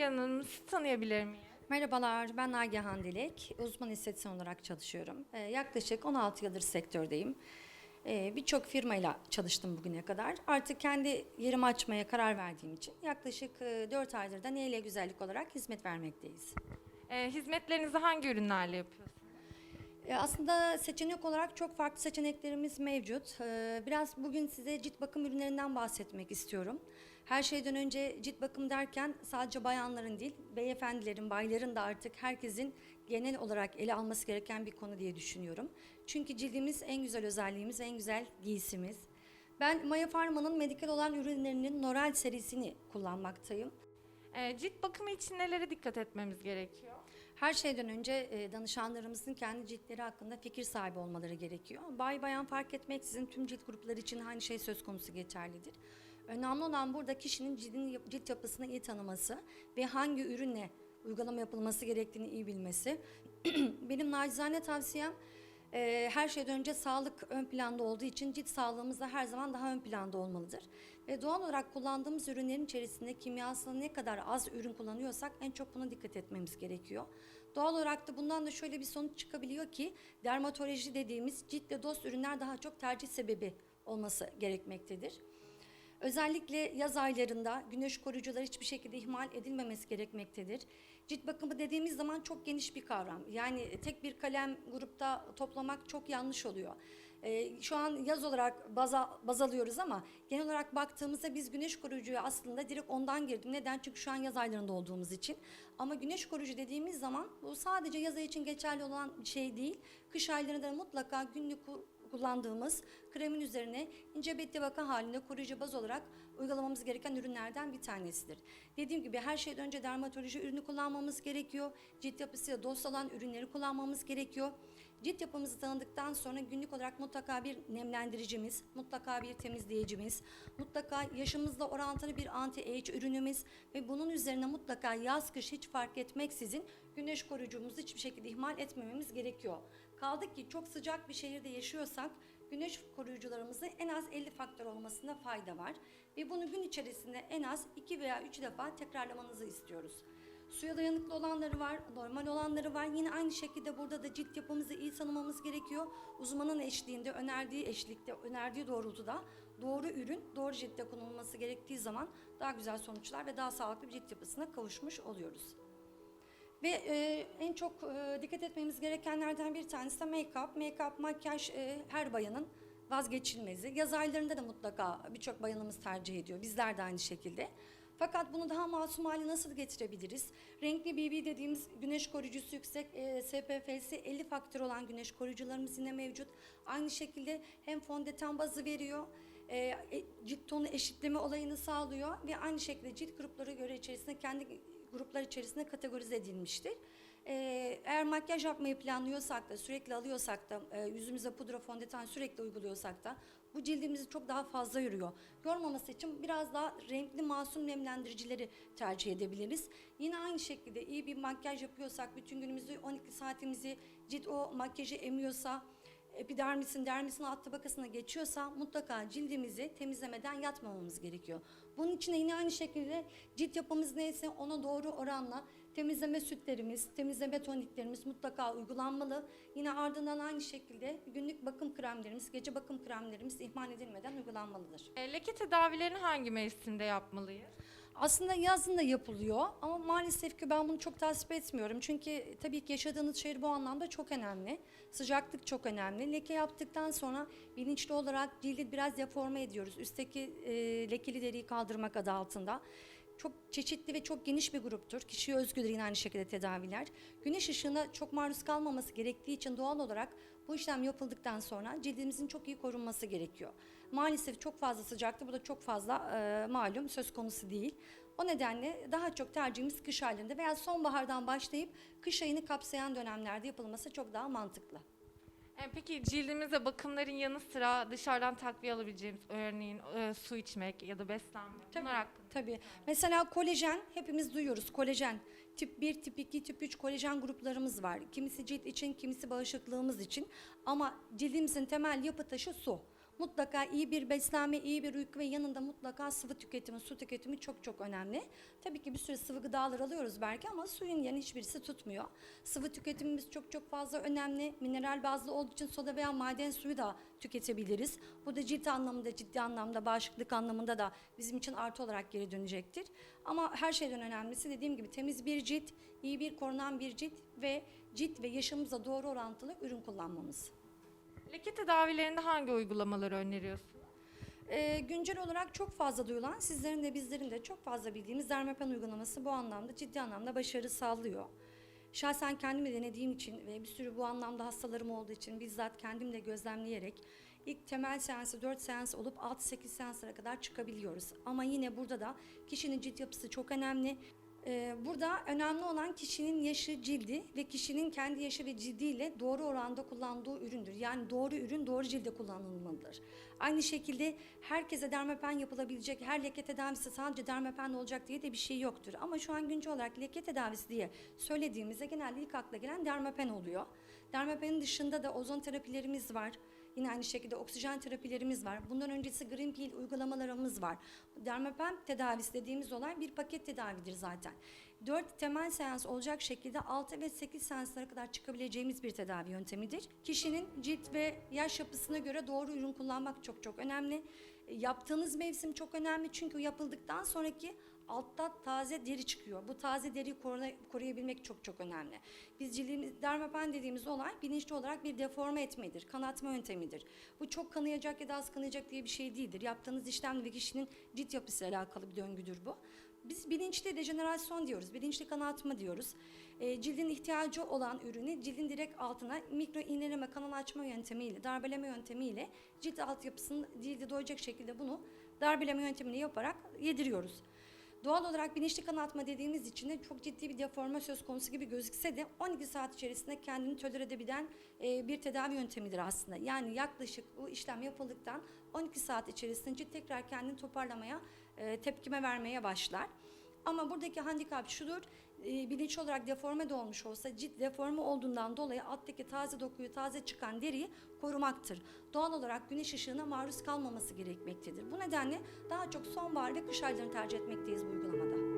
Nagihan Hanım sizi tanıyabilir miyim? Merhabalar, ben Nagihan Dilek. Uzman estetisyen olarak çalışıyorum. Ee, yaklaşık 16 yıldır sektördeyim. Ee, Birçok firmayla çalıştım bugüne kadar. Artık kendi yerimi açmaya karar verdiğim için yaklaşık e, 4 aydır da Neyle Güzellik olarak hizmet vermekteyiz. Ee, hizmetlerinizi hangi ürünlerle yapıyorsunuz? E, Aslında seçenek olarak çok farklı seçeneklerimiz mevcut. E, Biraz bugün size cilt bakım ürünlerinden bahsetmek istiyorum. Her şeyden önce cilt bakım derken sadece bayanların değil, beyefendilerin, bayların da artık herkesin genel olarak ele alması gereken bir konu diye düşünüyorum. Çünkü cildimiz en güzel özelliğimiz, en güzel giysimiz. Ben Maya Pharma'nın medikal olan ürünlerinin Noral serisini kullanmaktayım. Ee, cilt bakımı için nelere dikkat etmemiz gerekiyor? Her şeyden önce e, danışanlarımızın kendi ciltleri hakkında fikir sahibi olmaları gerekiyor. Bay bayan fark etmeksizin tüm cilt grupları için aynı şey söz konusu geçerlidir. Önemli olan burada kişinin cildin, cilt yapısını iyi tanıması ve hangi ürünle uygulama yapılması gerektiğini iyi bilmesi. Benim nacizane tavsiyem e, her şeyden önce sağlık ön planda olduğu için cilt sağlığımız da her zaman daha ön planda olmalıdır. Ve doğal olarak kullandığımız ürünlerin içerisinde kimyasal ne kadar az ürün kullanıyorsak en çok buna dikkat etmemiz gerekiyor. Doğal olarak da bundan da şöyle bir sonuç çıkabiliyor ki dermatoloji dediğimiz ciltle dost ürünler daha çok tercih sebebi olması gerekmektedir. Özellikle yaz aylarında güneş koruyucular hiçbir şekilde ihmal edilmemesi gerekmektedir. Cilt bakımı dediğimiz zaman çok geniş bir kavram. Yani tek bir kalem grupta toplamak çok yanlış oluyor. Ee, şu an yaz olarak baza, baz alıyoruz ama genel olarak baktığımızda biz güneş koruyucuya aslında direkt ondan girdim. Neden? Çünkü şu an yaz aylarında olduğumuz için. Ama güneş koruyucu dediğimiz zaman bu sadece yaz ayı için geçerli olan bir şey değil. Kış aylarında da mutlaka günlük kullandığımız kremin üzerine ince tabaka halinde koruyucu baz olarak uygulamamız gereken ürünlerden bir tanesidir. Dediğim gibi her şeyden önce dermatoloji ürünü kullanmamız gerekiyor. Cilt yapısıyla dost olan ürünleri kullanmamız gerekiyor. Cilt yapımızı tanıdıktan sonra günlük olarak mutlaka bir nemlendiricimiz, mutlaka bir temizleyicimiz, mutlaka yaşımızla orantılı bir anti-age ürünümüz ve bunun üzerine mutlaka yaz kış hiç fark etmeksizin güneş koruyucumuzu hiçbir şekilde ihmal etmememiz gerekiyor. Kaldı ki çok sıcak bir şehirde yaşıyorsak güneş koruyucularımızın en az 50 faktör olmasında fayda var. Ve bunu gün içerisinde en az 2 veya 3 defa tekrarlamanızı istiyoruz. Suya dayanıklı olanları var, normal olanları var. Yine aynı şekilde burada da cilt yapımızı iyi tanımamız gerekiyor. Uzmanın eşliğinde, önerdiği eşlikte, önerdiği doğrultuda doğru ürün, doğru ciltte konulması gerektiği zaman daha güzel sonuçlar ve daha sağlıklı bir cilt yapısına kavuşmuş oluyoruz. Ve e, en çok e, dikkat etmemiz gerekenlerden bir tanesi de make-up. Make-up, makyaj e, her bayanın vazgeçilmezi. Yaz aylarında da mutlaka birçok bayanımız tercih ediyor. Bizler de aynı şekilde. Fakat bunu daha masum hale nasıl getirebiliriz? Renkli BB dediğimiz güneş koruyucusu yüksek e, SPF'si 50 faktör olan güneş koruyucularımız yine mevcut. Aynı şekilde hem fondöten bazı veriyor, e, e, cilt tonu eşitleme olayını sağlıyor ve aynı şekilde cilt grupları göre içerisinde kendi gruplar içerisinde kategorize edilmiştir. Ee, eğer makyaj yapmayı planlıyorsak da sürekli alıyorsak da e, yüzümüze pudra fondöten sürekli uyguluyorsak da bu cildimizi çok daha fazla yoruyor. Yormaması için biraz daha renkli masum nemlendiricileri tercih edebiliriz. Yine aynı şekilde iyi bir makyaj yapıyorsak bütün günümüzü 12 saatimizi cilt o makyajı emiyorsa epidermisin, dermisin alt tabakasına geçiyorsa mutlaka cildimizi temizlemeden yatmamamız gerekiyor. Bunun için yine aynı şekilde cilt yapımız neyse ona doğru oranla temizleme sütlerimiz, temizleme toniklerimiz mutlaka uygulanmalı. Yine ardından aynı şekilde günlük bakım kremlerimiz, gece bakım kremlerimiz ihmal edilmeden uygulanmalıdır. Ee, leke tedavilerini hangi mevsimde yapmalıyız? Aslında yazın da yapılıyor ama maalesef ki ben bunu çok tasvip etmiyorum. Çünkü tabii ki yaşadığınız şehir bu anlamda çok önemli. Sıcaklık çok önemli. Leke yaptıktan sonra bilinçli olarak cildi biraz deforme ediyoruz. Üstteki e, lekeli deriyi kaldırmak adı altında. Çok çeşitli ve çok geniş bir gruptur. Kişiye özgüdür yine aynı şekilde tedaviler. Güneş ışığına çok maruz kalmaması gerektiği için doğal olarak bu işlem yapıldıktan sonra cildimizin çok iyi korunması gerekiyor. Maalesef çok fazla sıcakta bu da çok fazla e, malum söz konusu değil. O nedenle daha çok tercihimiz kış aylarında veya sonbahardan başlayıp kış ayını kapsayan dönemlerde yapılması çok daha mantıklı. Ee, peki cildimize bakımların yanı sıra dışarıdan takviye alabileceğimiz örneğin e, su içmek ya da beslenme. Bunlar hakkında. Tabii. Mesela kolajen hepimiz duyuyoruz. Kolajen tip 1, tip 2, tip 3 kolajen gruplarımız var. Kimisi cilt için, kimisi bağışıklığımız için. Ama cildimizin temel yapı taşı su. Mutlaka iyi bir beslenme, iyi bir uyku ve yanında mutlaka sıvı tüketimi, su tüketimi çok çok önemli. Tabii ki bir sürü sıvı gıdalar alıyoruz belki ama suyun yerini hiçbirisi tutmuyor. Sıvı tüketimimiz çok çok fazla önemli. Mineral bazlı olduğu için soda veya maden suyu da tüketebiliriz. Bu da cilt anlamında, ciddi anlamda, bağışıklık anlamında da bizim için artı olarak geri dönecektir. Ama her şeyden önemlisi dediğim gibi temiz bir cilt, iyi bir korunan bir cilt ve cilt ve yaşamımıza doğru orantılı ürün kullanmamız. Leke tedavilerinde hangi uygulamaları öneriyorsun? Ee, güncel olarak çok fazla duyulan, sizlerin de bizlerin de çok fazla bildiğimiz dermapen uygulaması bu anlamda ciddi anlamda başarı sağlıyor. Şahsen kendim de denediğim için ve bir sürü bu anlamda hastalarım olduğu için bizzat kendim de gözlemleyerek ilk temel seansı 4 seans olup 6-8 seanslara kadar çıkabiliyoruz. Ama yine burada da kişinin cilt yapısı çok önemli. Ee, Burada önemli olan kişinin yaşı, cildi ve kişinin kendi yaşı ve cildiyle doğru oranda kullandığı üründür. Yani doğru ürün doğru cilde kullanılmalıdır. Aynı şekilde herkese dermapen yapılabilecek, her leke tedavisi sadece dermapen olacak diye de bir şey yoktur. Ama şu an güncel olarak leke tedavisi diye söylediğimizde genelde ilk akla gelen dermapen oluyor. Dermapenin dışında da ozon terapilerimiz var. Yine aynı şekilde oksijen terapilerimiz var. Bundan öncesi Green Peel uygulamalarımız var. Dermapen tedavisi dediğimiz olay bir paket tedavidir zaten. 4 temel seans olacak şekilde 6 ve 8 seanslara kadar çıkabileceğimiz bir tedavi yöntemidir. Kişinin cilt ve yaş yapısına göre doğru ürün kullanmak çok çok önemli. Yaptığınız mevsim çok önemli çünkü yapıldıktan sonraki altta taze deri çıkıyor. Bu taze deriyi koruyabilmek çok çok önemli. Biz cildimiz, dermapen dediğimiz olay bilinçli olarak bir deforme etmedir, kanatma yöntemidir. Bu çok kanayacak ya da az kanayacak diye bir şey değildir. Yaptığınız işlem ve kişinin cilt yapısıyla alakalı bir döngüdür bu. Biz bilinçli dejenerasyon diyoruz, bilinçli kanatma diyoruz. E, cildin ihtiyacı olan ürünü cildin direkt altına mikro iğneleme, kanal açma yöntemiyle, darbeleme yöntemiyle cilt altyapısını cildi doyacak şekilde bunu darbeleme yöntemini yaparak yediriyoruz. Doğal olarak bilinçli kanatma dediğimiz için de çok ciddi bir deforme söz konusu gibi gözükse de 12 saat içerisinde kendini tolere edebilen e, bir tedavi yöntemidir aslında. Yani yaklaşık bu işlem yapıldıktan 12 saat içerisinde tekrar kendini toparlamaya, e, tepkime vermeye başlar. Ama buradaki handikap şudur, e, bilinçli olarak deforme de olmuş olsa cilt deforme olduğundan dolayı alttaki taze dokuyu, taze çıkan deriyi korumaktır. Doğal olarak güneş ışığına maruz kalmaması gerekmektedir. Bu nedenle daha çok sonbahar ve kış aylarını tercih etmekteyiz bu uygulamada.